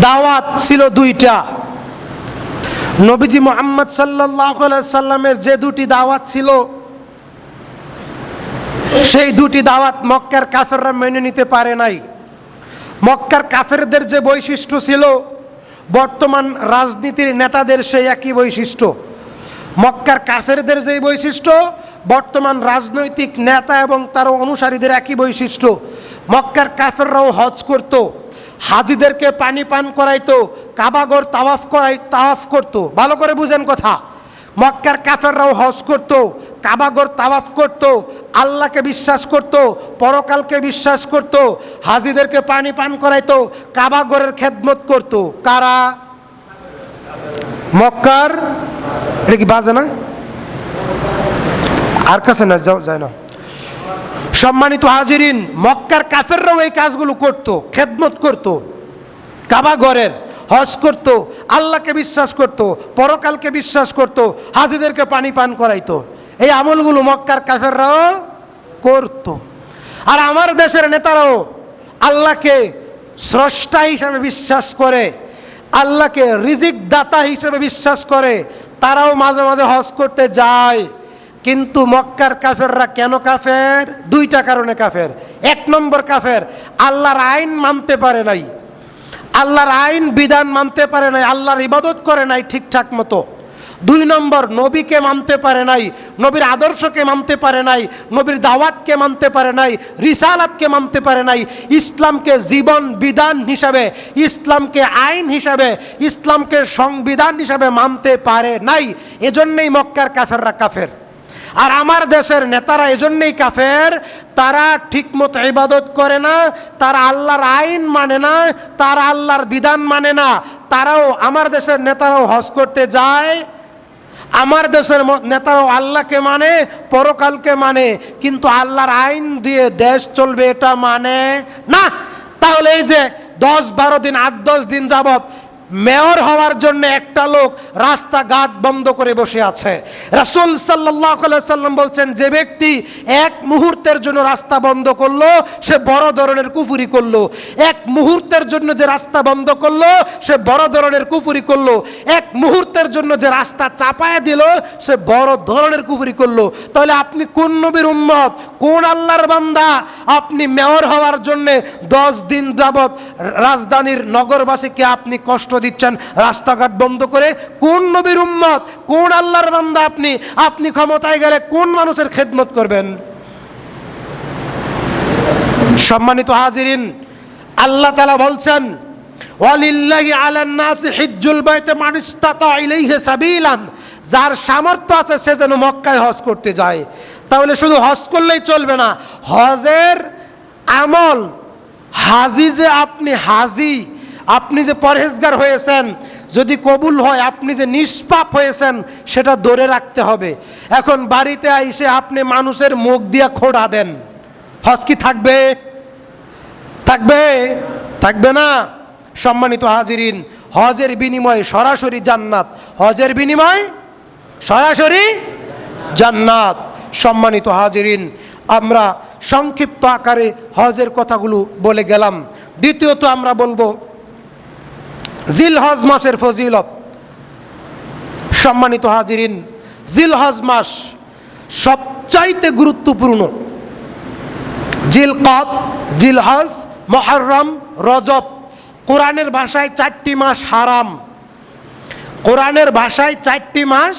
দাওয়াত ছিল দুইটা। নবীজি মোহাম্মদ সাল্লাহ সাল্লামের যে দুটি দাওয়াত ছিল, সেই দুটি দাওয়াত মক্কার কাফেররা মেনে নিতে পারে নাই। মক্কার কাফেরদের যে বৈশিষ্ট্য ছিল, বর্তমান রাজনীতির নেতাদের সেই একই বৈশিষ্ট্য। মক্কার কাফেরদের যেই বৈশিষ্ট্য, বর্তমান রাজনৈতিক নেতা এবং তার অনুসারীদের একই বৈশিষ্ট্য। মক্কার কাফেররাও হজ করত হাজিদেরকে পানি পান করাইতো, কাবাগর তাওয়াফ করাই, তাওয়াফ করতো। ভালো করে বুঝেন কথা। মক্কার কাফেররাও হজ করত, কাবাগর তাওয়াফ করত, আল্লাহকে বিশ্বাস করত, পরকালকে বিশ্বাস করত, হাজিদেরকে পানি পান করাইতো, কাবাগরের খেদমত করত। কারা? মক্কার? এটা কি বাজে না? আর কাছে না, যাও যায় না। সম্মানিত হাজিরিন, মক্কার কাফেররাও এই কাজগুলো করত, খেদমত করত কাবাগরের হজ করত, আল্লাহকে বিশ্বাস করত, পরকালকে বিশ্বাস করত, হাজিদেরকে পানি পান করাইতো। এই আমলগুলো মক্কার কাফেররাও করত। আর আমার দেশের নেতারাও আল্লাহকে স্রষ্টা হিসাবে বিশ্বাস করে, আল্লাহকে রিজিক দাতা হিসেবে বিশ্বাস করে, তারাও মাঝে মাঝে হজ করতে যায়। কিন্তু মক্কার কাফেররা কেন কাফের? দুইটা কারণে কাফের। এক নম্বর কাফের, আল্লাহর আইন মানতে পারে নাই। আল্লাহর আইন, বিধান মানতে পারে নাই, আল্লাহর ইবাদত করে নাই ঠিকঠাক মতো। দুই নম্বর, নবীকে মানতে পারে নাই, নবীর আদর্শকে মানতে পারে নাই, নবীর দাওয়াতকে মানতে পারে নাই, রিসালাতকে মানতে পারে নাই। ইসলামকে জীবন বিধান হিসাবে, ইসলামকে আইন হিসাবে, ইসলামকে সংবিধান হিসাবে মানতে পারে নাই। এজন্যই মক্কার কাফেররা কাফের। আর আমার দেশের নেতারা এজন্যই কাফের, তারা ঠিকমতো ইবাদত করে না, তারা আল্লাহর আইন মানে না, তারা আল্লাহর বিধান মানে না। তারাও আমার দেশের নেতারাও হজ করতে যায়, আমার দেশের নেতারাও আল্লাহকে মানে পরকালকে মানে। কিন্তু আল্লাহর আইন দিয়ে দেশ চলবে এটা মানে না। তাহলে এই যে দশ বারো দিন, আট দশ দিন যাবত মেয়র হওয়ার জন্য একটা লোক রাস্তাঘাট বন্ধ করে বসে আছে। রাসুল সাল্লাহ সাল্লাম বলছেন, যে ব্যক্তি এক মুহূর্তের জন্য রাস্তা বন্ধ করল, সে বড় ধরনের কুফুরি করল। এক মুহূর্তের জন্য যে রাস্তা বন্ধ করল, সে বড় ধরনের কুফুরি করল। এক মুহূর্তের জন্য যে রাস্তা চাপায় দিল, সে বড় ধরনের কুফুরি করল। তাহলে আপনি কোন নবীর উম্মত? কোন আল্লাহর বান্দা? আপনি মেয়র হওয়ার জন্য দশ দিন যাবৎ রাজধানীর নগরবাসীকে আপনি কষ্ট দিচ্ছেন, রাস্তাঘাট বন্ধ করে কোন নবীর উম্মত, কোন আল্লাহর বান্দা আপনি আপনি ক্ষমতায় গেলে কোন মানুষের খেদমত করবেন? সম্মানিত হাজিরিন, আল্লাহ তালা বলছেন যার সামর্থ্য আছে সে যেন মক্কায় হজ করতে যায়। তাহলে শুধু হজ করলেই চলবে না, হজের আমল, হাজি যে আপনি হাজি আপনি যে পরহেজগার হয়েছেন, যদি কবুল হয়, আপনি যে নিষ্পাপ হয়েছেন, সেটা ধরে রাখতে হবে। এখন বাড়িতে আইসে আপনি মানুষের মুখ দিয়া খোড়া দেন। হজ কি থাকবে? থাকবে? থাকবে না। সম্মানিত হাজিরিন, হজের বিনিময়ে সরাসরি জান্নাত, হজের বিনিময় সরাসরি জান্নাত। সম্মানিত হাজিরিন, আমরা সংক্ষিপ্ত আকারে হজের কথাগুলো বলে গেলাম। দ্বিতীয়ত আমরা বলব জিল হজ মাসের ফজিলত। সম্মানিত হাজিরিন জিল হজ মাস সবচাইতে গুরুত্বপূর্ণ। জিল কত জিল হজ মহরম, রজব কোরআনের ভাষায় চারটি মাস হারাম। কোরআনের ভাষায় চারটি মাস